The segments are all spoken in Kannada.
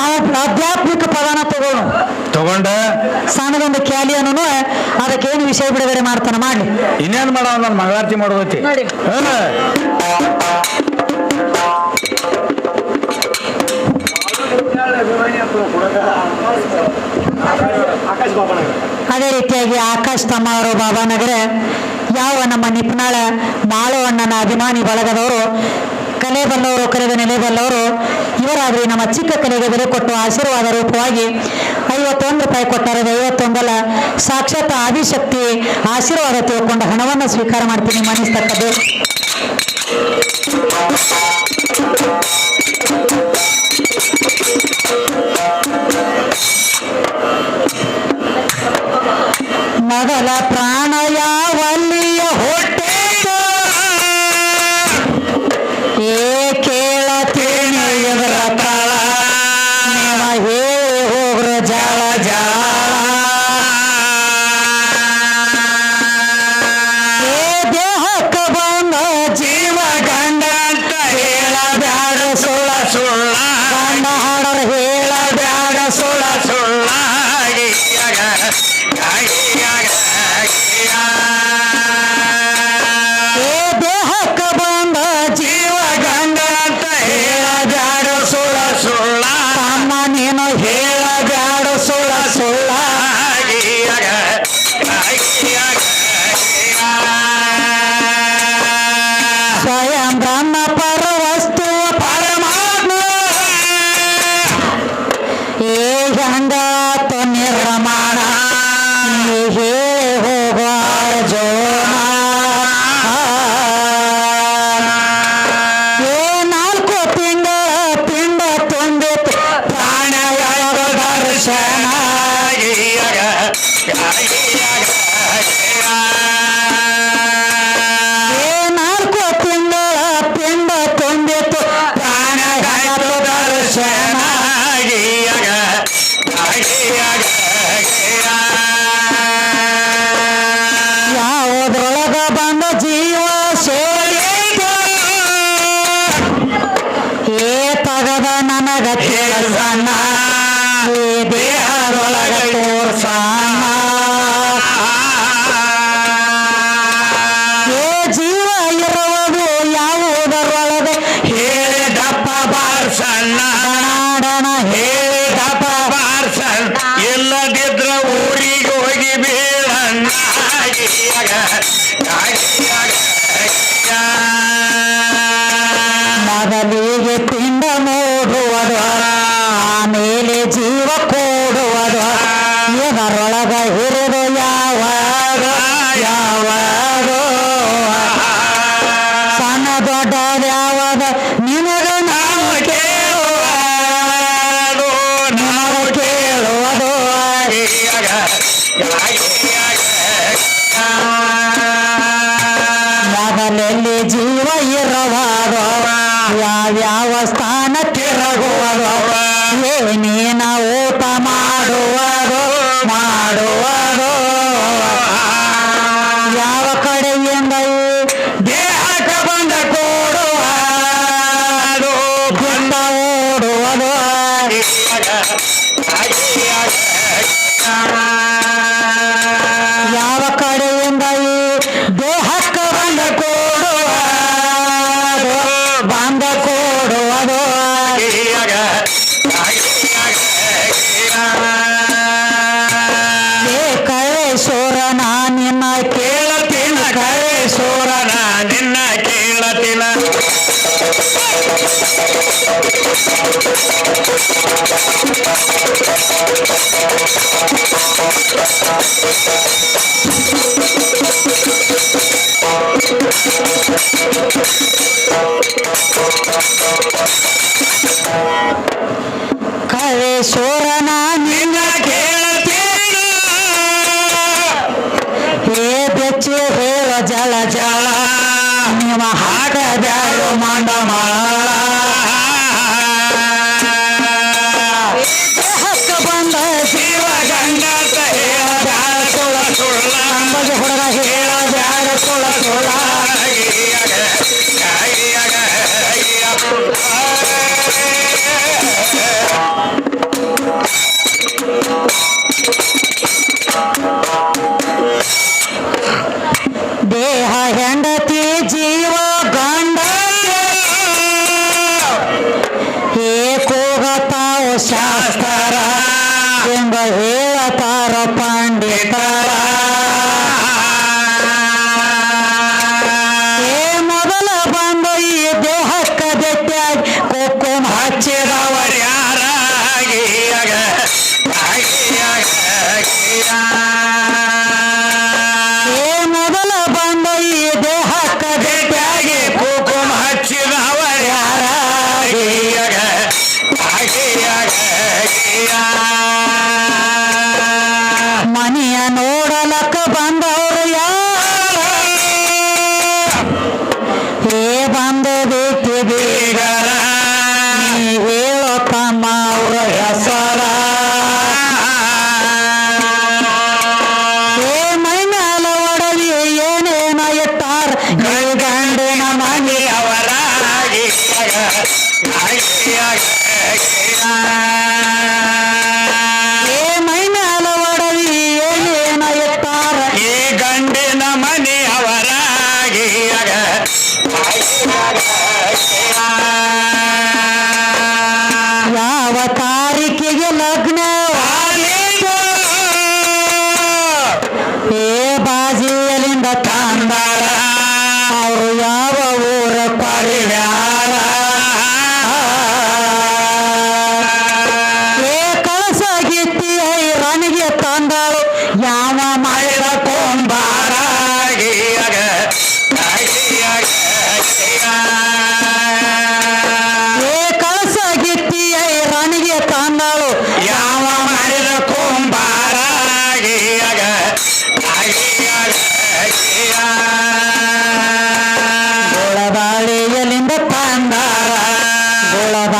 ನಾವು ಆಧ್ಯಾತ್ಮಿಕ ಪದಾನ ತಗೋಣ. ತಗೊಂಡ. ಸಣ್ಣದೊಂದು ಖ್ಯಾಲಿಯನ್ನು ಅದಕ್ಕೆ ಏನು ವಿಷಯ ಬಿಡುಗಡೆ ಮಾಡ್ತಾನ ಮಾಡಿ ಇನ್ನೇನ್ ಮಾಡೋ ನಾನು ಮಂಗಳಾರತಿ ಮಾಡೋದೈತಿ. ಅದೇ ರೀತಿಯಾಗಿ ಆಕಾಶ್ ತಮ್ಮವರು ಬಾಬಾನಗರ ಯಾವ ನಮ್ಮ ನಿಪ್ನಾಳ ಬಾಳು ಅಣ್ಣನ ಅಭಿಮಾನಿ ಬಳಗದವರು ಕಲೆ ಬಲ್ಲವರು ಕಲೆಗೆ ನೆಲೆ ಬಲ್ಲವರು ಇವರಾದ್ರೆ ನಮ್ಮ ಚಿಕ್ಕ ಕಲೆಗೆ ಬೆಲೆ ಕೊಟ್ಟು ಆಶೀರ್ವಾದ ರೂಪವಾಗಿ ಐವತ್ತೊಂದು ರೂಪಾಯಿ ಕೊಟ್ಟರೆ ಐವತ್ತೊಂದಲ್ಲ, ಸಾಕ್ಷಾತ್ ಆದಿಶಕ್ತಿ ಆಶೀರ್ವಾದ ತಿಳ್ಕೊಂಡು ಹಣವನ್ನು ಸ್ವೀಕಾರ ಮಾಡ್ತೀನಿ ಮನಿಸ್ತಕ್ಕದ್ದು ಮಗಲ ಕಾಳೇಶ್ವರನ ನಿನ್ನ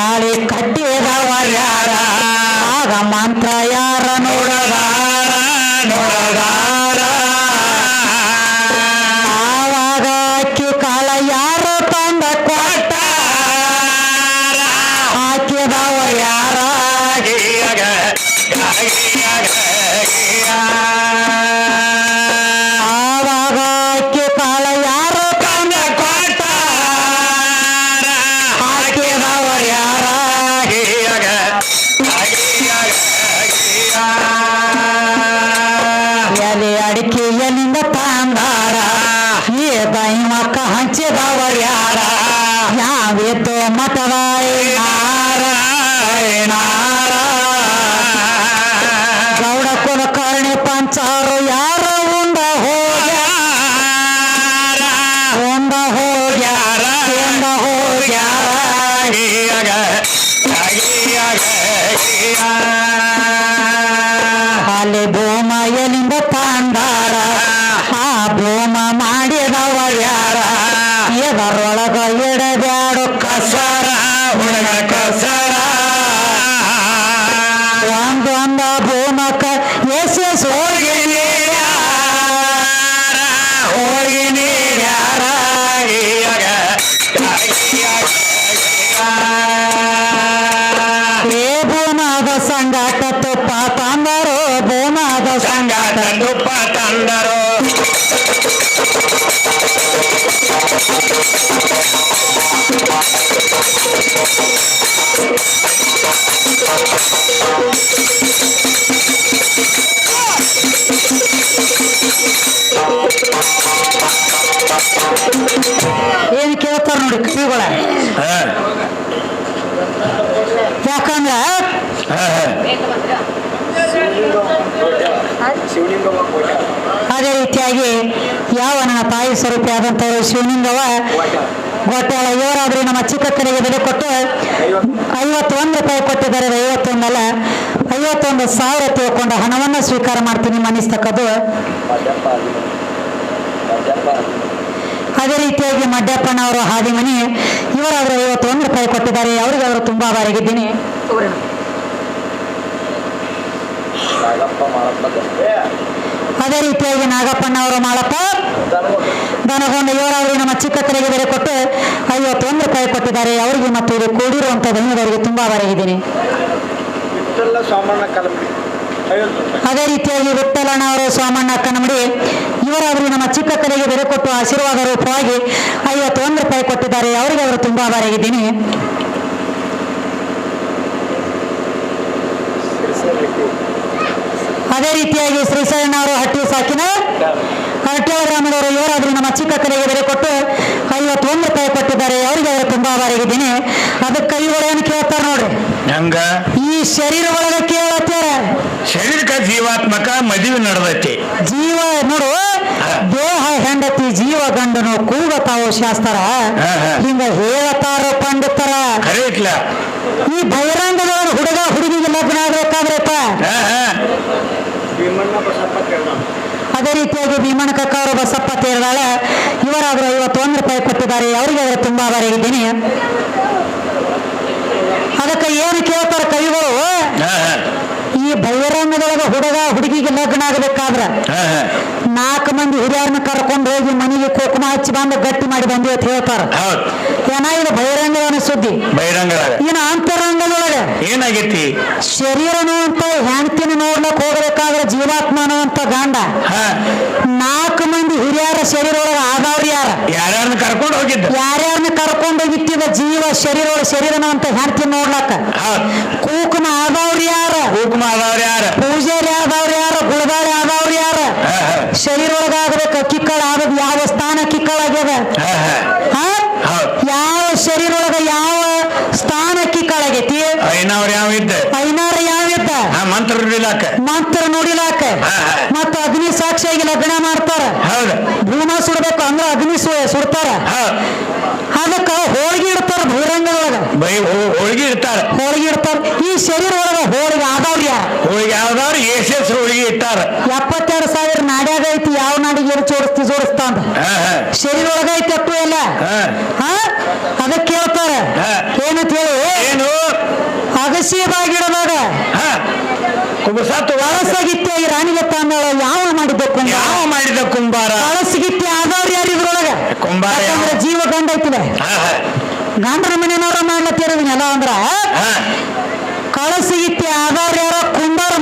ಗುಳದಾಳಿ ಕಟ್ಟಿದವರ್ಯಾರ ಆಗ ಮಂತ್ರ ಅದೇ ರೀತಿಯಾಗಿ ಯಾವ ನನ್ನ ತಾಯಿ ಸ್ವರೂಪಿ ಆದಂಥವ್ರು ಶಿವಲಿಂಗವ ಗೊತ್ತಾಳ ಇವರಾದ್ರೆ ನಮ್ಮ ಚಿಕ್ಕ ಕಡೆಗೆ ಬೆಲೆ ಕೊಟ್ಟು ಐವತ್ತೊಂದು ರೂಪಾಯಿ ಕೊಟ್ಟಿದ್ದಾರೆ ಐವತ್ತೊಂದಲ್ಲ ಐವತ್ತೊಂದು ಸಾವಿರ ತಿಳ್ಕೊಂಡ ಹಣವನ್ನು ಸ್ವೀಕಾರ ಮಾಡ್ತೀನಿ ಮನಿಸ್ತಕ್ಕದ್ದು ಅದೇ ರೀತಿಯಾಗಿ ಮಡ್ಯಪ್ಪನವರು ಹಾದಿಮನಿ ಇವರಾದ್ರೆ ಐವತ್ತೊಂದು ರೂಪಾಯಿ ಕೊಟ್ಟಿದ್ದಾರೆ. ಅವರಿಗೆ ಅವರು ತುಂಬಾ ಆಭಾರಿಗಿದ್ದೀನಿ ಅದೇ ರೀತಿಯಾಗಿ ನಾಗಪ್ಪನವರು ಮಾಳಪ್ಪ ದನಗೊಂಡ ಇವರಾದ್ರು ನಮ್ಮ ಚಿಕ್ಕ ಕಡೆಗೆ ಬೆಲೆ ಕೊಟ್ಟು ಐವತ್ತೊಂದು ರೂಪಾಯಿ ಕೊಟ್ಟಿದ್ದಾರೆ. ಅವರಿಗೆ ಮತ್ತು ಇದು ಕೂಡಿರುವಂಥ ಧನ್ಯದವರಿಗೆ ತುಂಬಾ ಕಲಂಬಿ ಅದೇ ರೀತಿಯಾಗಿ ವಿಠಲಣ್ಣವರು ಸೋಮಣ್ಣ ಕನ್ನಂಬಡಿ ಇವರಾದರೂ ನಮ್ಮ ಚಿಕ್ಕ ಕಡೆಗೆ ಬೆಲೆ ಕೊಟ್ಟು ಆಶೀರ್ವಾದ ರೂಪವಾಗಿ ಐವತ್ತೊಂದು ರೂಪಾಯಿ ಕೊಟ್ಟಿದ್ದಾರೆ. ಅವರಿಗೆ ಅವರು ತುಂಬಾ ಆಭಾರಿಯಾಗಿದ್ದೀನಿ ರೀತಿಯಾಗಿ ಶ್ರೀಶೈಲನವರು ಹಟ್ಟಿ ಸಾಕಿನ ಹಟ್ಟಿಯ ಗ್ರಾಮದವರು ಇವರಾದ್ರೂ ನಮ್ಮ ಚಿಕ್ಕ ಕಲೆಗೆ ಬೆಲೆ ಕೊಟ್ಟು ಐವತ್ತೊಂದು ರೂಪಾಯಿ ಕೊಟ್ಟಿದ್ದಾರೆ. ಅವರಿಗೆ ಅವರು ತುಂಬಾ ಬಾರಿಗಿದ್ದೀನಿ ಅದಕ್ಕೆ ಏನು ಕೇಳ್ತಾರೆ ನೋಡ್ರಿ. ಹಂಗ? ಈ ಶರೀರ ಒಳಗೆ ಕೇಳತ್ತಾರೆ ಶರೀರಕ ಜೀವಾತ್ಮಕ ಮದುವೆ ನಡೆದೈತಿ. ಜೀವ ನೋಡು ದೇಹ ಹೆಂಡತಿ ಜೀವ ಗಂಡನು ಕೂಗತಾವು ಶಾಸ್ತ್ರ. ಹಿಂಗ ಹೇಳತಾರ ಪಂಡಿತರ. ಈ ಬಹಿರಂಗದವರು ಹುಡುಗ ಹುಡುಗಿಗೆ ಲಗ್ನ ಆಗ್ಬೇಕಾದ್ರಪ್ಪ ಹಾ, ಹಾ. ಭೀಮಣ್ಣ ಬಸಪ್ಪ ಕೇಳ ಅದೇ ರೀತಿಯಾಗಿ ಭೀಮಣ್ಣ ಕಕ್ಕವರು ಬಸಪ್ಪ ತೇರದಾಳ ಇವರಾದರೂ ಐವತ್ತೊಂದು ರೂಪಾಯಿ ಕೊಟ್ಟಿದ್ದಾರೆ ಅವರಿಗೆ ಅವರು ತುಂಬಾ ಬರೆಗಿದ್ದೀನಿ ಅದಕ್ಕೆ ಏನು ಕೇಳ್ತಾರೆ ಕವಿಗಳು. ಈ ಬಹಿರಂಗದೊಳಗ ಹುಡುಗ ಹುಡುಗಿಗೆ ಲಗ್ನ ಆಗಬೇಕಾದ್ರ. ನಾಲ್ಕು ಮಂದಿ ಹಿರಿಯರನ್ನ ಕರ್ಕೊಂಡು ಹೋಗಿ ಮನೆಗೆ ಕುಂಕುಮ ಹಚ್ಚಿ ಬಂದು ಗಟ್ಟಿ ಮಾಡಿ ಬಂದಿ ಅಂತ ಹೇಳ್ತಾರ. ಏನ ಇದು ಬಹಿರಂಗದ ಸುದ್ದಿ? ಬಹಿರಂಗ ಇನ್ನು ಅಂತರಂಗದೊಳಗೆ ಏನಾಗೈತಿ? ಶರೀರನು ಅಂತ ಹೆಂಡತಿನ ನೋಡ್ಲಕ್ ಹೋಗ್ಬೇಕಾದ್ರೆ ಜೀವಾತ್ಮನು ಅಂತ ಗಾಂಡ. ನಾಲ್ಕು ಮಂದಿ ಹಿರಿಯರ ಶರೀರ ಒಳಗೆ ಆದವ್ರು ಯಾರ? ಯಾರ್ಯಾರನ್ನ ಕರ್ಕೊಂಡು ಹೋಗಿದ್ದ? ಯಾರ್ಯಾರನ್ನ ಕರ್ಕೊಂಡು ಹೋಗಿತ್ತಿದ ಜೀವ ಶರೀರ ಒಳಗೆ ಶರೀರನ ಅಂತ ಹೆಂಡತಿ ನೋಡ್ಲಕ್ಕ? ಕೂಕುಮ ಆದವ್ರು ಯಾರ? ಕೂಕುಮ ಆದವ್ರು ಯಾರ? ಪೂಜಾರಿ ಆದವ್ರು ಯಾರ? ಗುಳದಾಳಿ ಆದವ್ರು. ಶರೀರ ಒಳಗಾಗಬೇಕು ಕಿಕ್ಕಳ ಆಗದ್ ಯಾವ ಸ್ಥಾನ ಕಿಕ್ಕಳ ಆಗ್ಯದ ಹಾ, ಹಾ. ಹಾ? ಹೌದ್. ಯಾವ ಶರೀರ ಒಳಗ ಯಾವ ಸ್ಥಾನ ಕಿಕ್ಕಳಾಗೈತಿ? ಐನವ್ರ ಯಾವ ಇದ್ದ? ಐನಾರ ಯಾವ ಇದ್ದ? ಮಂತ್ರ ನೋಡಿಲಾಕ. ಮಂತ್ರ ನೋಡಿಲಾಕ. ಮತ್ತ ಅಗ್ನಿ ಸಾಕ್ಷಿಯಾಗಿ ಲಗ್ನ ಮಾಡ್ತಾರ. ಹೌದ್. ಭೂಮ ಸುಡ್ಬೇಕು ಅಂದ್ರೆ ಅಗ್ನಿ ಸುಡ್ತಾರ. ಅದಕ್ಕ ಹೋಳಿಗೆ ಇಡ್ತಾರ ಭೂರಂಗ ಬೈ ಹೋಳಿಗೆ ಹೋಳ್ಗಿ ಇಡ್ತಾರ. ಹೋಳಿಗೆ ಇಡ್ತಾರ. ಈ ಶರೀರ ಒಳಗ ಹೋಳಿಗೆ ಆದವ್ರು ಯಾರ ಹೋಳಿಗೆ ಯಾವ್ದಾದ್ರು ಎಸ್ ಹೋಳಿಗೆ ಇಟ್ಟಾರ ಎಪ್ಪತ್ತೆರಡು ಸಾವಿರ ನಾಡ್ಯಾಗ ಐತಿ ಯಾವ ನಾಡಿಗೆ ಎಲ್ಲಿ ಜೋಡಿಸ್ತಿ ಹಾ. ಶರೀರ ಒಳಗ ಐತಿ ಅಪ್ಪು ಎಲ್ಲ. ಅದಕ್ಕೆ ಕೇಳ್ತಾರ. ಏನು ಏನಂತ ಹೇಳಿ. ಏನು? ಅಗಸಿ ಬಾಗಿಡದಾಗ ಕುಬಸಾತು ಕಳಸಗಿತ್ತಿಯಾಗಿ ರಾಣಿಗೆ ತಾಂದಳ ಯಾವ ಮಾಡಿದ್ದ ಕುಂಬ ಯಾವ ಮಾಡಿದ ಕುಂಬಾರ? ಕಳಸಗಿತ್ತಿ ಆದವ್ರು ಯಾರು ಇದ್ರೊಳಗ? ಕುಂಬಾರ ಜೀವ ಗಂಡ ಐತಿಲ್ಲ. ಗಂಡನ ಮನೆಯವ್ರ ಮಾಡ್ಲತ್ತಿರೋದನ್ನೆಲ್ಲ ಅಂದ್ರ ಹಾ. ಕಳಸಗಿತ್ತಿ ಆದವ್ರು ಯಾರೋ ಕುಂಬಾರ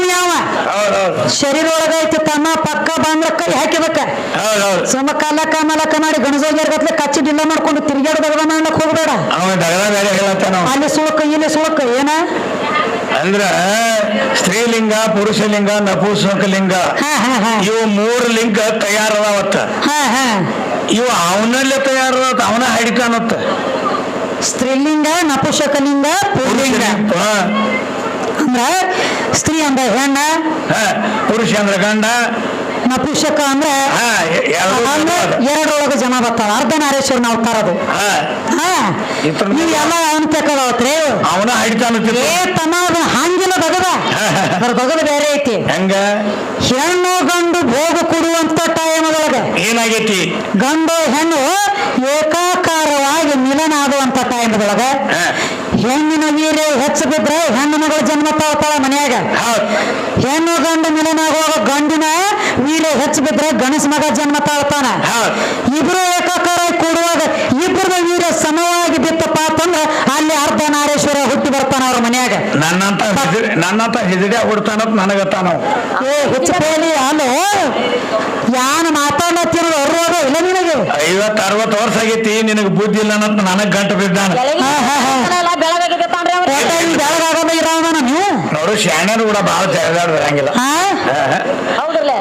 ಕೊಟ್ಟವ್ ಯಾವ ಶರೀರ ಒಳಗ ಐತಿ ತಮ್ಮ ಪಕ್ಕ ಬಂದ್ರ ಕೈ ಹಾಕಿಬೇಕ ಹೌದ್ ಸುಮ್ಮ ಕಲ್ಲಕ್ಕ ಮಾಡಿ ಗಣಜೋಗ್ಯಾರ ಕಚ್ಚಿ ಡಿಲ್ಲ ಮಾಡ್ಕೊಂಡು ತಿರುಗಾಡ ದಗದ ಮಾಡ್ಲಕ್ ಹೋಗ್ಬೇಡ. ಅಲ್ಲಿ ಸುಳಕ ಇಲ್ಲಿ ಸುಳಕ ಏನ? ಅಂದ್ರ ಸ್ತ್ರೀಲಿಂಗ ಪುರುಷಲಿಂಗ ನಪುಂಸಕಲಿಂಗ. ಇವು ಮೂರು ಲಿಂಗ ತಯಾರದಾವತ್ತ. ಇವು ಅವನಲ್ಲೇ ತಯಾರದಾವತ್ತ ಅವನ ಹಿಡಿತಾನತ್ತ. ಸ್ತ್ರೀಲಿಂಗ ನಪುಷಕಲಿಂಗ ಪುಲ್ಲಿಂಗ ಹಾ, ಅಂದ್ರ ಸ್ತ್ರೀ ಅಂದ್ರೆ ಹೆಣ್ಣ. ಪುರುಷ ಅಂದ್ರ ಗಂಡ. ನಪುಷಕ ಅಂದ್ರೆ ಎರಡರೊಳಗ ಜನ ಬರ್ತಾರೆ ಅರ್ಧನಾರೇಶ್ವರನ ಅವತಾರ ಅದು. ನೀವೆಲ್ಲ ಅವನ ತೆಕ್ಕದವತ್ರಿ ಅವನ ಹಡಿತಾನತ್ತಿಲ್ಲ ಏ ತಮ್ಮ ಅದು ಹಂಗಿಲ್ಲ ಬಗದ ಅದ್ರ ಬಗದ ಬೇರೆ ಐತಿ. ಹೆಂಗ? ಹೆಣ್ಣು ಗಂಡು ಭೋಗ ಕೊಡುವಂತ ಟೈಮ್ ಒಳಗ ಏನಾಗೈತಿ? ಗಂಡು ಹೆಣ್ಣು ಏಕಾಕಾರವಾಗಿ ಮಿಲನ ಆಗುವಂತ ಟೈಮ್ ಹಾ. ಹೆಣ್ಣಿನ ವೀರ್ಯ ಹೆಚ್ಚು ಬಿದ್ರೆ ಹೆಣ್ಣು ಮಗಳು ಜನ್ಮ ತಾಳ್ತಾಳ ಮನೆಯಾಗ. ಹೌದ್. ಹೆಣ್ಣು ಗಂಡು ಮಿಲನ ಆಗುವಾಗ ಗಂಡಿನ ವೀರ್ಯ ಹೆಚ್ಚು ಬಿದ್ರೆ ಗಣೇಶ ಮಗ ಜನ್ಮ ತಾಳ್ತಾನ ಇಬ್ರು ಏಕಾಕಾರ ಕೂಡುವಾಗ ಇಬ್ಬರದ ವೀರ್ಯ ಸಮವಾಗಿ ಬಿತ್ತಪ್ಪ ಅಂತಂದ್ರ ಅಲ್ಲಿ ಅರ್ಧ ನಾರೇಶ್ವರ ಹುಟ್ಟಿ ಬರ್ತಾನ ಅವ್ರ ಮನೆಯಾಗ. ನನ್ನಂತ ಹಿಜಡಿ- ನನ್ನಂತ ಹಿಜಡಿಯ ಹುಡ್ತಾನ ನನಗತ್ತಾನ. ಏ ಹೆಚ್ಚು ಪೇಲಿ ಅಲ್ಲೋ? ಯಾನ್ ಮಾತಾಡತ್ತಿರೋ ಅವ್ರ ಇಲ್ಲ ನಿನಗೆ? ಐವತ್ ಅರವತ್ತು ವರ್ಷ ಆಗೈತಿ ನಿನಗೆ ಬುದ್ಧಿ ಇಲ್ಲ ಅಂತ ನನಗ್ ಗಂಟು ಬಿದ್ದಾನ. ನೋಡು ಶಾಣ್ಯರು ಕೂಡ ಬಹಳ ಜಗದಾಡ ಬರಂಗಿಲ್ಲ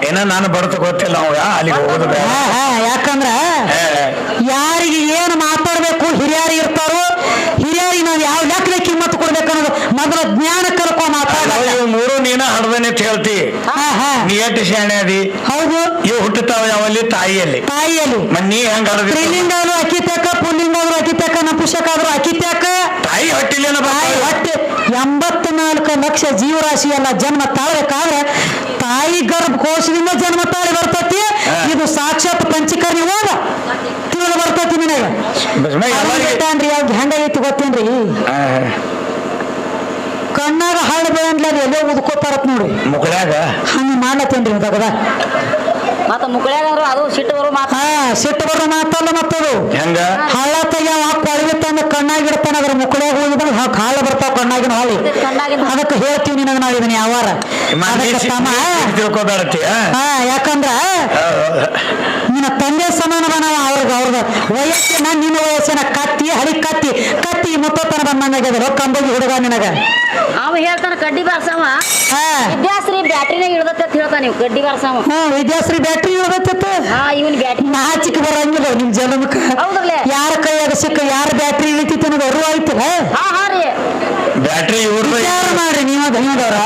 ಏನ ನಾನು ಬರ್ತ ಗೊತ್ತಿಲ್ಲ ಅವಾಗ ಅಲ್ಲಿಗೆ ಹೋಗುದು ಯಾಕಂದ್ರ ಯಾರಿಗೆ ಏನು ಮಾತಾಡ್ಬೇಕು ಹಿರಿಯರು ಇರ್ತಾರೋ ಹಿರಿಯರಿಗೆ ನಾವು ಯಾವ ಲೆಕ್ಕದ ಕಿಮ್ಮತ್ತು ಕೊಡ್ಬೇಕನ್ನೋದು ಮೊದಲ ಜ್ಞಾನ ಕಲ್ಕೊ ಮಾತಾಡ ಮೂರು ನೀನ ಹಡ್ದನೆ ಅಂತ ಹೇಳ್ತಿ. ಹಾ ಹಾ. ನೀ ಎಷ್ಟು ಶಾಣೆ ಅದಿ? ಹೌದು. ಇವು ಹುಟ್ಟುತ್ತಾವ ಯಾವಲ್ಲಿ? ತಾಯಿಯಲ್ಲಿ. ತಾಯಿಯಲ್ಲಿ. ನೀ ಹೆಂಗ್ ಹಡ್ದಿ ಅಕಿ ಆದ್ರೂ ಅಕಿತ್ಯಾಕ ಪುಲ್ಲಿಂಗ ಆದ್ರೂ ಅಕಿತ್ಯಾಕ ನಪುಷಕ ಆದ್ರೂ ಅಕಿತ್ಯಾಕ ತಾಯಿ ಹೊಟ್ಟಿಲೇನ ತಾಯಿ ಹೊಟ್ಟೆ ಎಂಬತ್ನಾಲ್ಕು ಲಕ್ಷ ಜೀವರಾಶಿ ಎಲ್ಲ ಜನ್ಮ ತಾಳ್ಬೇಕಾದ್ರೆ ತಾಯಿ ಗರ್ಭಕೋಶದಿಂದ ಜನ್ಮ ತಾಳಿ ಬರ್ತತಿ. ಇದು ಸಾಕ್ಷಾತ್ ಪಂಚಕರ್ಣಿ ಹೋದ ತಿಳಿದು ಬರ್ತತಿ ನಿನಗೆ. ಅವ್ರಿಗೆ ಹೆಂಗೈತಿ ಗೊತ್ತೇನ್ರಿ? ಕಣ್ಣಾಗ ಹಾಳು ಬೆಳಂದ್ಲ ಎಲ್ಲೋ ಉದ್ಕೋತಾರತ್ ನೋಡಿ. ಹಂಗ ಮಾಡ್ಲತ್ತೇನ್ರಿ ಇವಾಗ ಮತ್ತ ಮುಕ್ಕಳ್ಯಾಗಂದ್ರು ಅದು ಸಿಟ್ಟು ಬರೋ ಮಾತಾ. ಹಾ ಸಿಟ್ಟು ಬರೋ ಮಾತಲ್ಲ ಮತ್ತದು ಹೆಂಗ? ಹಳ್ಳ ತೆಗ್ಯಾವ ಕೊಳವಿ ತಂದ ಕಣ್ಣಾಗಿಡ್ತಾನ ಅದ್ರ ಮುಕ್ಕಳ್ಯಾಗ ಹೋಗಿದ್ರೆ ಕಾಳ ಬರ್ತಾವ ಕಣ್ಣಾಗಿನ ಹೊಳಿ. ಅದಕ್ಕೆ ಹೇಳ್ತೀವಿ ನಿನಗೆ ನಾವು ಇದನ್ನ ಯಾವಾರ. ಯಾಕಂದ್ರ ನಿನ್ನ ತಂದೆ ಸಮಾನ ನಾವು ಅವ್ರಿಗೆ ಅವ್ರದ ವಯಸ್ಸಿನ ನಿನ್ನ ವಯಸ್ಸಿನ ಕತ್ತಿ ಹಳಿ ಕತ್ತಿ ಕತ್ತಿ ಮುತ್ತತನ ಬಂದಂಗಾಗ್ಯದ ಅಂಬೋಗಿ ಹುಡುಗ ನಿನಗ. ಅವ ಹೇಳ್ತಾನ ಕಡ್ಡಿ ಬಾರ್ಸವ. ಹಾ. ವಿದ್ಯಾಶ್ರೀ ಬ್ಯಾಟ್ರಿನಾಗ ಇಳ್ದತ್ತೆ ಅಂತ ಹೇಳ್ತಾನ ನೀವು ಕಡ್ಡಿ ಬಾರ್ಸವ. ಹ್ಞೂ ವಿದ್ಯಾಶ್ರೀ ಬ್ಯಾಟ್ರಿ ಇಳ್ದತ್ತ. ಹಾ ಇವನ್ ಬ್ಯಾಟ್ರಿ. ನಾಚಿಕ್ ಬರಂಗಿಲ್ಲ ನಿಮ್ ಜನ್ಮಕ್ಕ ಹೌದಲ್ಲ ಯಾರ ಕೈಯಾಗ ಸಿಕ್ಕ ಯಾರ ಬ್ಯಾಟ್ರಿ ಇಳಿತೈತಿ ಅನ್ನೋದು ಅರಿವು ಆಯ್ತಲ್ಲ ಹಾ? ಹಾ ರೀ. ಬ್ಯಾಟ್ರಿ ಯಾರು ವಿಚಾರ ಮಾಡ್ರಿ ನೀವ ಧನ್ಯದವ್ರ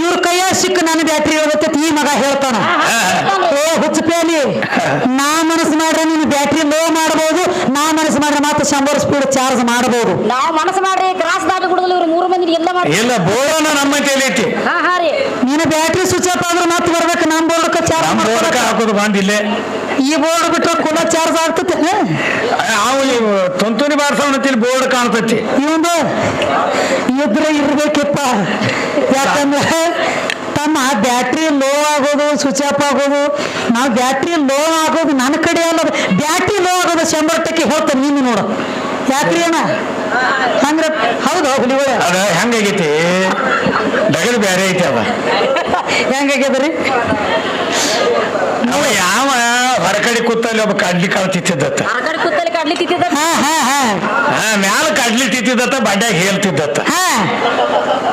ಇವ್ರ ಕೈಯಾಗ ಸಿಕ್ಕ ನನ್ನ ಬ್ಯಾಟ್ರಿ ಇಳ್ದತ್ತ ಈ ಮಗ ಹೇಳ್ತಾನ. ಓ ಹುಚ್ಚಪೇಲಿ ನಾ ಮನಸ್ಸು ಮಾಡ್ರೆ ನೀನು ಬ್ಯಾಟ್ರಿ ಲೋ ಮಾಡಬಹುದು ನಾ ಮನಸ್ಸು ಮಾಡ್ರೆ ಮತ್ತೆ ಶಂಬರ್ ಸ್ಪೀಡ್ ಚಾರ್ಜ್ ಮಾಡಬಹುದು ನಾವು ಮನಸ್ಸು ಮಾಡ್ರಿ ಕ್ರಾಸ್ ದಾಟಿ ಇವ್ರು ಮೂರು ಮಂದಿ ಎಲ್ಲ ಮಾಡಿ ಇಲ್ಲ ನಮ್ಮ ಕೈಲಿ ಐತಿ. ಹಾ ಹಾ ರೀ. ನೀನು ಬ್ಯಾಟ್ರಿ ಸ್ವಿಚ್ ಆಫ್ ಆದ್ರೆ ಮತ್ತೆ ಬರ್ಬೇಕು ನಮ್ಮ ಬೋರ್ಡ್ಕ ಚಾರ್ಜ್ ನಮ್ಮ ಬೋರ್ಡ್ಕ ಹಾಕೋದು ಬಂದಿಲ್ಲ ಈ ಬೋರ್ಡ್ ಬಿಟ್ರೆ ಕುಲ ಚಾರ್ಜ್ ಆಗ್ತತೆ ಅವು ಇವು ತುಂತುನಿ ಬಾರ್ಸವನತಿಲ್ ಬೋರ್ಡ್ ಕಾಣ್ತತಿ. ಇವಂದು ಇದ್ರೆ ಇರ್ಬೇಕಿಪ್ಪ ಯಾಕಂದ್ರೆ ತಮ್ಮ ಬ್ಯಾಟ್ರಿ ಲೋ ಆಗೋದು ಸ್ವಿಚ್ ಆಫ್ ಆಗೋದು. ನಾವು ಬ್ಯಾಟ್ರಿ ಲೋ ಆಗೋದು ನನ್ನ ಕಡೆ ಅಲ್ಲ ಬ್ಯಾಟ್ರಿ ಲೋ ಆಗೋದು ಶಂಬರ್ ಟಕ್ಕೆ ಹೇಳ್ತೇನೆ ನೀನು ನೋಡು. ಯಾಕ್ರಿ ಅಣ್ಣ? ಹಂಗ್ರೆ ಹೌದು ಹುಲಿಗಳ. ಅದ ಹೆಂಗಾಗೈತಿ ಡಗಲ್ ಬ್ಯಾರೆ ಐತಿ ಅದ. ಹೆಂಗಾಗ್ಯದ್ರಿ ಅವ ಯಾವ ಹೊರಕಡೆ ಕೂತಲ್ಲಿ ಒಬ್ಬ ಕಡ್ಲಿ ಕಾಳು ತಿತ್ತಿದ್ದತ್ತ ಕಡ್ಲಿ ತಿತ್ತಿದ ಹಾ ಹಾ ಹಾ. ಹಾ ಮ್ಯಾಲ ಕಡ್ಲಿ ತಿತ್ತಿದ್ದತ್ತ ಬಡ್ಯಾಗ ಹೇಳ್ತಿದ್ದತ್ತ. ಹಾ.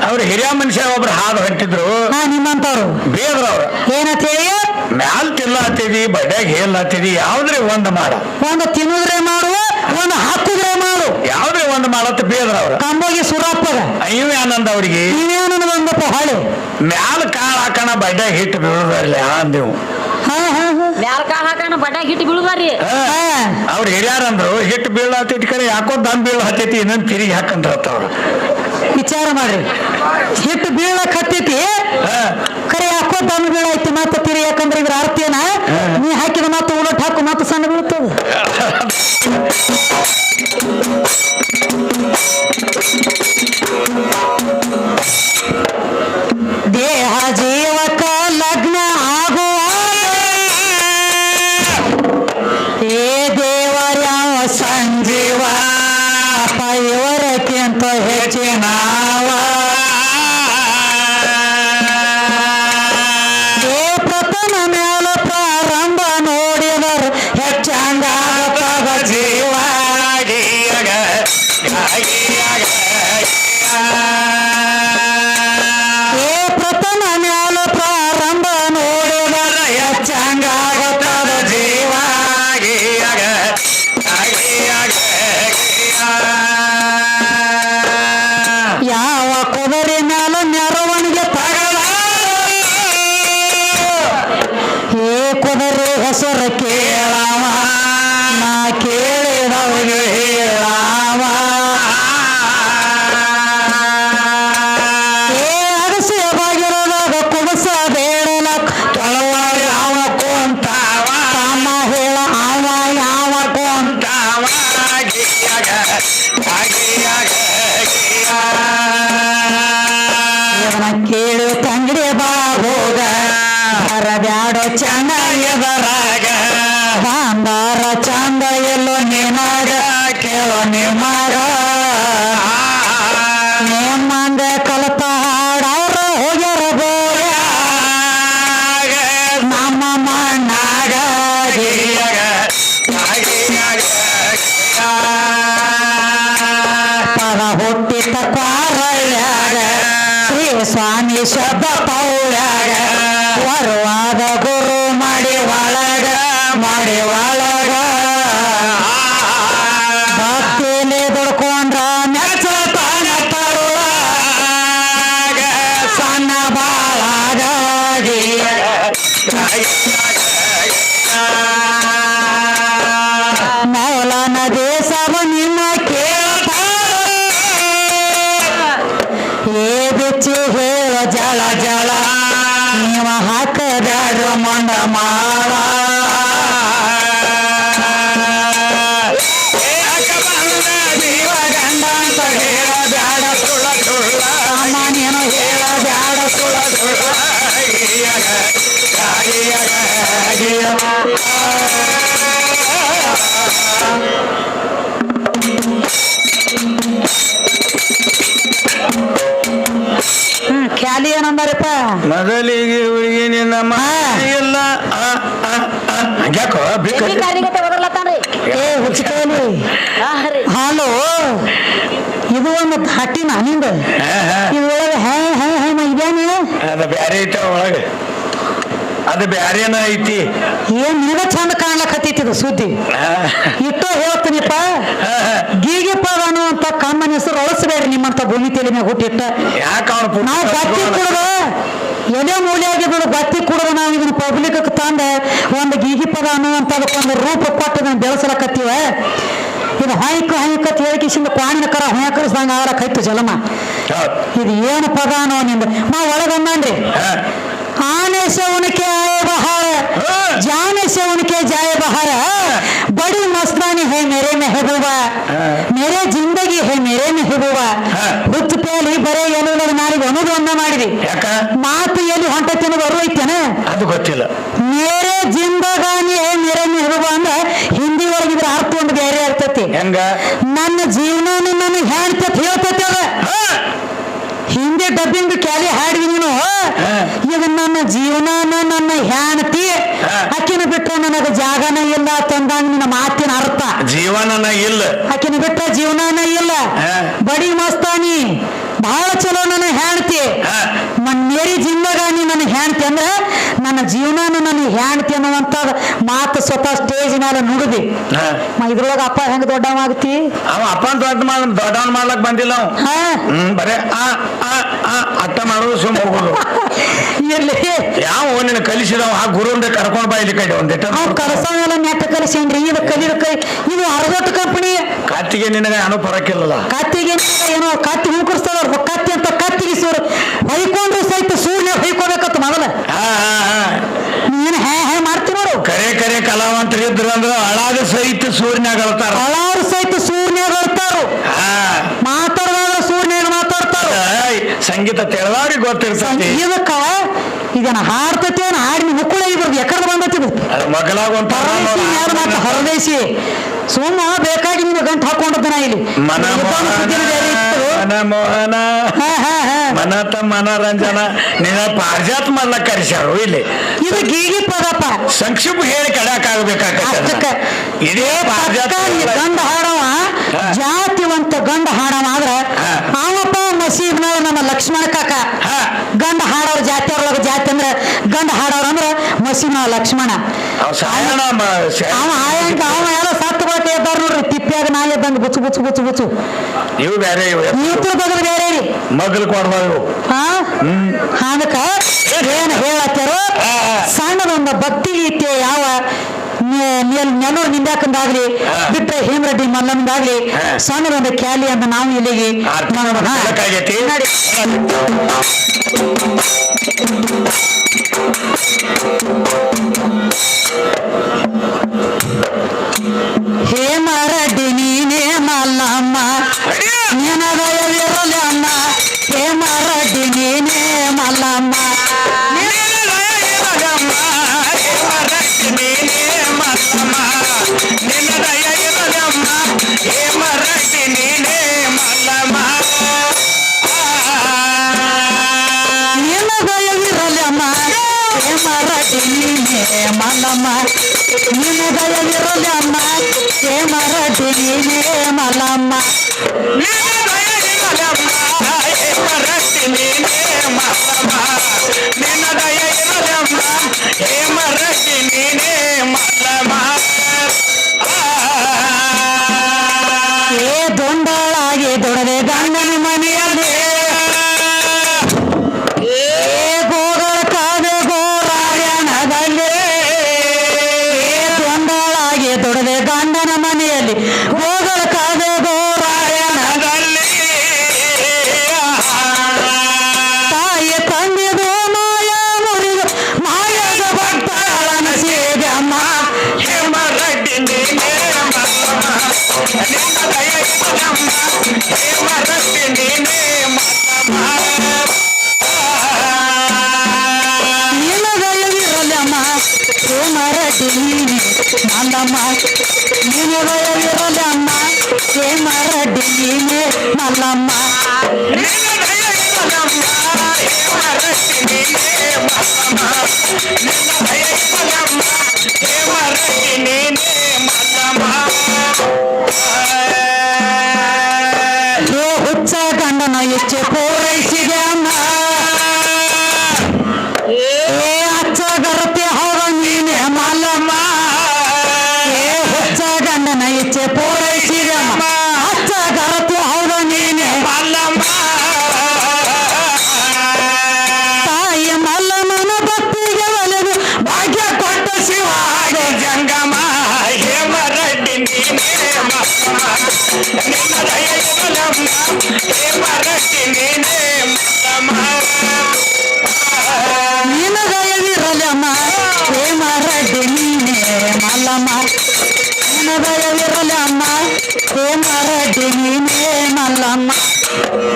ಅವ್ರ ಹಿರಿಯ ಮನುಷ್ಯ ಒಬ್ರು ಹಾದು ಹೊಂಟಿದ್ರು. ಹಾ ನಿಮ್ಮಂತವ್ರು. ಬೇದ್ರ ಅವ್ರ. ಏನಂತ ಹೇಳಿ ಮ್ಯಾಲ್ ತಿನ್ಲಾತಿದಿ ಬಡ್ಯಾಗ ಹೇಳತ್ತಿದಿ ಯಾವ್ದ್ರಿ ಒಂದ್ ಮಾಡ. ಒಂದು ತಿನ್ನುದ್ರೆ ಮಾಡುವ ಒಂದು ಹಾಕುದ್ರೆ ಒಂದ್ ಮಾಡತ್ತ ಬೇದ್ರ ಅವ್ರ. ಕಂಬೋಗಿ ಸುರಪ್ಪಗ ಇವ್ ಆನಂದ ಅವ್ರಿಗೆ? ನೀವೇನ ಬಂದಪ್ಪ ಹಾಳು ಮ್ಯಾಲ ಕಾಳು ಹಾಕಣ ಬಡ್ಯಾಗ ಹಿಟ್ಟು ಬೀಳುದಲ್ಲ ಅಂದೇವು. ಹಾ ಹಾ ಹಾ. ಮ್ಯಾಲ ಕಾಳ ಹಾಕೋಣ ಬಡ್ಯಾಗ ಹಿಟ್ಟು ಬೀಳುದಾರಿ ಅವ್ರು ಹಿರಿಯರಂದ್ರು ಹಿಟ್ಟು ಬೀಳತ್ತೈತಿ ಕರೆ ಯಾಕೋ ದಮ್ ಬೀಳ ಹತ್ತೈತಿ ಇನ್ನೊಂದ್ ತಿರುಗಿ ಹಾಕಂದ್ರತ್ತ ಅವ್ರು. ವಿಚಾರ ಮಾಡ್ರಿ. ಹಿಟ್ಟು ಬೀಳಕ್ ಹತ್ತೈತಿ ಕರೆ ಖರೆ ಯಾಕೋ ದಮ್ ಬೀಳೈತಿ ಮತ್ತೆ ತಿರಿ ಯಾಕಂದ್ರೆ ಇದ್ರ ಅರ್ಥ ಏನ? ನೀ ಹಾಕಿದ ಮತ್ತೆ ಉಲಟ್ ಹಾಕು ಮತ್ತೆ ಸಣ್ಣ ಬೀಳ್ತದ. ಹೆಸರು ಕೇಳವ ಪದ ಹುಟ್ಟಿತ ಕ್ವಾರಳ್ಯಾಗ ಶ್ರೀ ಸ್ವಾಮಿ ಶಬ್ದ ಪೌಳ್ಯಾಗ ವರವಾದ ಗುರು ಹ್ಮ್ ಖ್ಯಾಲಿ ಏನಂದಾರಪ್ಪ? ಮೊದಲಿಗೆ ಇವರಿಗೆ ನಿನ್ನ ಇಲ್ಲ. ಒದರ್ಲತ್ತಾನ್ರಿ ಏ ಹುಚ್ಚಕೇಲಿ ಹಲೋ. ಇದು ಒಂದು ಧಾಟಿನ ನಿಂದ. ಹಾ, ಹ್ಯಾ ಇದು ಅದು ಬ್ಯಾರೆ ಐತಿ ಒಳಗೆ. ಅದು ಬ್ಯಾರೇನ ಐತಿ. ಏನ್ ನೀವ ಚಂದ ಕಾಣ್ಲಕತ್ತೈತಿದು ಸುದ್ದಿ? ಆ, ಇಟ್ಟು ಹೇಳ್ತೀನಿಪ್ಪ. ಗೀಗೆ ಪದ ಅಂತ ಕಮ್ಮನ ಹೆಸರು ಅಳಸಬೇಡ್ರಿ ನಿಮ್ಮಂತ ಭೂಮಿ ತಲೆ ಮ್ಯಾಗ ಹುಟ್ಟಿಟ್ಟ ಯಾಕ ನಾವು ಬತ್ತಿ ಕುಡ್ದ ಎಲೆ ಮೂಲೆಯಾಗಿ ಬಿಡು ಬತ್ತಿ ಕುಡ್ದ ನಾವು ಇದನ್ನ ಪಬ್ಲಿಕ್ ತಂದ ಒಂದು ಗೀಗಿ ಪದ ಅನ್ನುವಂಥದಕ್ಕೊಂದು ರೂಪ ಕೊಟ್ಟು ಇದನ್ನ ಬೆಳೆಸಲಕತ್ತೀವ? ಇದು ಹಾಯ್ಕ ಹಾಯ್ಕತ್ ಹೇಳಿಕಿಸಿಂದ ಕ್ವಾಣಿನ ಕರ ಹೊಯ್ಕರಿಸ್ದಂಗ ಆಗಲಕೈತು ಜಲಮ. ಇದು ಏನು ಪದ ಅನ್ನೋ ನಿಂದ ನಾ आने से उनके आए बहार जाने से उनके जाए बहार बड़ी मस्तानी है मेरे महबूबा मेरे जिंदगी है मेरे महबूबा ಹುಚ್ಚ ಪೇಲಿ ಬರೇ ಎಲ್ಲ ನಾಳೆಗೆ ಅನ್ನೋದು ಅನ್ನ ಮಾಡಿದಿ. ಮಾತು ಎಲ್ಲಿ ಹೊಂಟತ್ತೇನೆ ಬರುವ ಐತೇನೆ ಅದು ಗೊತ್ತಿಲ್ಲ. ಮೇರೆ ಜಿಂದಗಾನಿ ಹೇ ಮೇರೆ ಮೆಹಬೂಬ ಅಂದ್ರ ಹಿಂದಿ ಒಳಗಿದ್ರ ಅರ್ಥ ಒಂದು ಬೇರೆ ಇರ್ತತಿ ಹೆಂಗ? ನನ್ನ ಜೀವನ ನನ್ನ ಹೇಳ್ತತಿ ಹೇಳ್ತತಿ ಅದ ಹಿಂದೆ ಡಬ್ಬಿಂಗ್ ಕ್ಯಾಲಿ ಹಾಡಿದ್ವಿ ನೀನು ಈಗ ನನ್ನ ಜೀವನಾನ ನನ್ನ ಹ್ಯಾಣತಿ ಅಕ್ಕಿನ ಬಿಟ್ರೆ ನನಗೆ ಜಾಗನ ಇಲ್ಲ ತಂದಂಗ ನಿನ್ನ ಮಾತಿನ ಅರ್ಥ. ಜೀವನನ ಇಲ್ಲ. ಅಕ್ಕಿನ ಬಿಟ್ಟ ಜೀವನಾನ ಇಲ್ಲ. ಬಡಿ ಮಸ್ತಾನಿ. ಬಹಳ ಚಲೋ ನನ್ನ ಹ್ಯಾಣ್ತಿ ಹಾ. ಮೇರಿ ಜಿಂದಗಾನಿ ನನ್ನ ಹ್ಯಾಣ್ತಿ ಅಂದ್ರೆ ನನ್ನ ಜೀವನಾನ ನನ್ನ ಹ್ಯಾಣ್ತಿ ಅನ್ನುವಂತ ಮಾತು ಸ್ವತಃ ಸ್ಟೇಜ್ ಮೇಲೆ ನುಡಿದಿ. ಇದ್ರೊಳಗ ಅಪ್ಪ ಹೆಂಗ ದೊಡ್ಡವಾಗ್ತಿ? ಅವ ಅಪ್ಪ ದೊಡ್ಡ ಮಾಡ ದೊಡ್ಡವನ್ ಮಾಡ್ಲಕ್ ಬಂದಿಲ್ಲ ಬರೇ ಆ ಆ ಆ ಅಟ್ಟ ಮಾಡೋದು ಸುಮ್ಮ ಹೋಗೋದು. ಇರ್ಲಿ. ಯಾವ ನಿನ್ನ ಕಲಿಸಿದವ ಆ ಗುರುಂಡೆ ಕರ್ಕೊಂಡ್ ಬಾ ಇಲ್ಲಿ ಕಡೆ ಒಂದಿಟ್ಟ ಕಲಸಲ್ಲ ನೆಟ್ಟ ಕಲಿಸೇನ್ರಿ ಇದು ಕಲಿದ ಕೈ ಇದು ಅರ್ಧಟ್ಟು ಕಂಪನಿ. ಕತ್ತಿಗೆ ನಿನಗೆ ಅನು ಬರಕ್ಕಿಲ್ಲಲ್ಲ ಕತ್ತಿಗೆ ಏನೋ ಕತ್ತಿ ಹುಂಕರಿಸ್ತಾರ ಕತ್ತಿ ಅಂತ ಕತ್ತಿಗೆ ಸೂರು. ಹೊಯ್ಕೊಂಡ್ರು ಸಹಿತ ಸೂರ್ಯ ಹೊಯ್ಕೋಬೇಕತ್ತು ಮೊದಲ. ನೀನು ಹೇ ಹೇ ಮಾಡ್ತಿ ನೋಡು. ಕರೆ ಕರೆ ಕಲಾವಂತರಿದ್ರು ಅಂದ್ರೆ ಅಳಾದ ಸಹಿತ ಸೂರ್ಯನಾಗ ಅಳ್ತಾರ ಅಳಾದ ಸಹಿತ ಸೂರ್ಯನಾಗ ಅಳ್ತಾರು ಮಾತಾಡುವಾಗ ಸೂರ್ಯನಾಗ ಮಾತಾಡ್ತಾರೆ. ಸಂಗೀತ ತೆಳವಾಗಿ ಗೊತ್ತಿರ್ತಾರೆ ಇದಕ್ಕ ಇದನ್ನ ಹಾಡ್ತೈತಿ ಏನ್ ಹಾಡಿನ ಮುಕ್ಕುಳ ಇದ್ರದ್ದು ಎಕಡೆ ಬಂದೈತಿ ಇದು. ಅದು ಮಗಲಾಗ ಪರದೇಶಿ ಯಾರು ಮಾತ ಹೊರದೇಶಿ ಸುಮ್ಮ ಬೇಕಾಗಿ ನೀನು ಗಂಟು ಹಾಕೊಂಡದ ನಾ ಇಲ್ಲಿ. ಮನ ಇದೊಂದು ಸುದ್ದಿನ ಬೇರೆ ಇತ್ತು? ಮನ ಮೋಹನ. ಹಾ ಹಾ ಹಾ. ಮನತ ಮನರಂಜನ ನಿನ್ನ ಪಾರ್ಜಾತ್ ಮಲ್ಲ ಕರೆಸ್ಯಾರು ಇಲ್ಲಿ. ಇದು ಗೀಗಿ ಪದಪ್ಪ. ಸಂಕ್ಷಿಪ್ತ ಹೇಳಿ ಕಡಕ್ ಆಗ್ಬೇಕಾಗತ್ತೆ ಇದೇ ಪಾರಿಜಾತ ಗಂಡ ಹಾಡವ. ಜಾತಿವಂತ ಗಂಡ ಹಾಡವ ಆದ್ರ. ಅವಪ್ಪ ಮಸೀಬ್ನ ನಮ್ಮ ಲಕ್ಷ್ಮಣ ಕಾಕ. ಹಾ. ಗಂಡ ಹಾಡೋರು ಜಾತಿ ಅವ್ರೊಳಗ ಜಾತಿ ಅಂದ್ರ ಗಂಡ ಹಾಡೋರ್ ಅಂದ್ರ ಮಸೀಮ ಲಕ್ಷ್ಮಣ. ಅವ್ ಆಯಂಕ ಅವ ಸತ್ತು ಬಳಿಕ ಎದ್ದಾರ ನೋಡ್ರಿ ತಿಪ್ಪಿಯಾಗ ನಾಯಿ ಎದ್ದಂಗ ಬುಚ್ಚು ಬುಚ್ಚು ಬುಚ್ಚು ಬುಚ್ಚು. ಇವು ಬೇರೆ ಬದಲು ಬೇರೆ ರೀ. ಮಗ್ಲು ಕೊಡ್ಬಾರ್ದು ಹಾ? ಅದಕ್ಕ ಏನ್ ಹೇಳತ್ತಾರೋ. ಸಣ್ಣದೊಂದು ಭಕ್ತಿ ಗೀತೆ ಯಾವ? ನೆಲ್ಲೂರು ನಿಂದಾಕಂದಾಗ್ಲಿ ಹಾ. ಬಿಟ್ರೆ ಹೇಮರೆಡ್ಡಿ ಮಲ್ಲಂದಾಗ್ಲಿ ಹಾ. ಒಂದು ಕ್ಯಾಲಿ ಅಂತ ನಾವು ಇಲ್ಲಿಗೆ ಅರ್ಥ ಮಲ್ಲಮ್ಮ ನಿನ್ನ ಭಯ ಇರಲಮ್ಮ ನೀನೇ ಮಲ್ಲಮ್ಮ.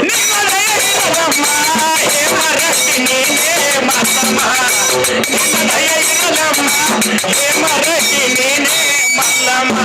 ನೀನೇ ಮಲ್ಲಮ್ಮ. ನಿನ್ನ ನೀನೇ ಮಲ್ಲಮ್ಮ.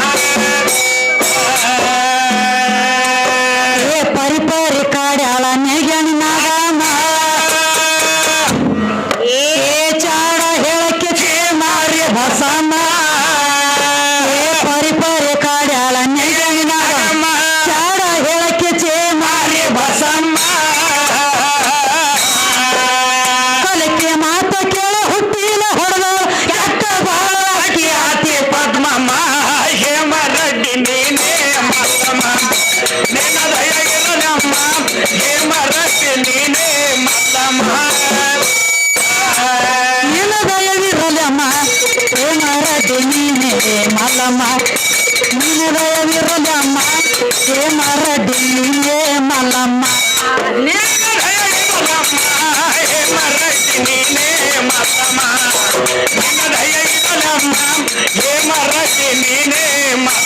ಮರಸಿ ನೀನೇ ಮರ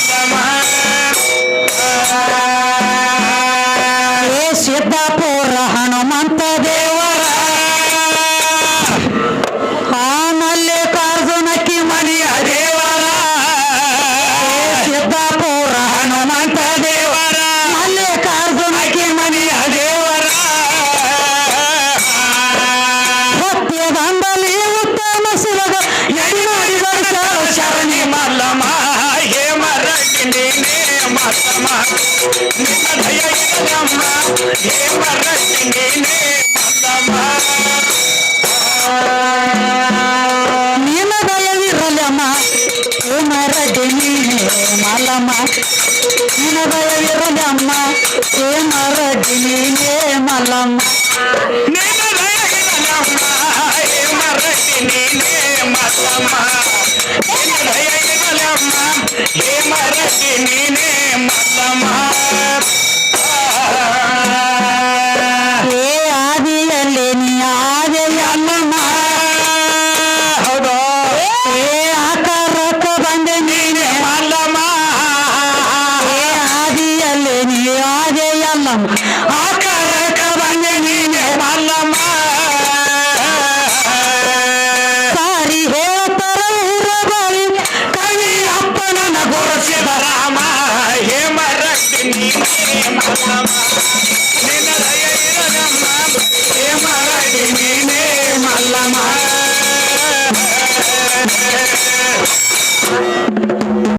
మలమ నినభయ విరదమ్మ ఏ మరటి నేనే మలమ్మ నినభయ విరదమ్మ ఏ మరటి నేనే మలమ్మ నినభయ విరదమ్మ ఏ మరటి నేనే మలమ్మ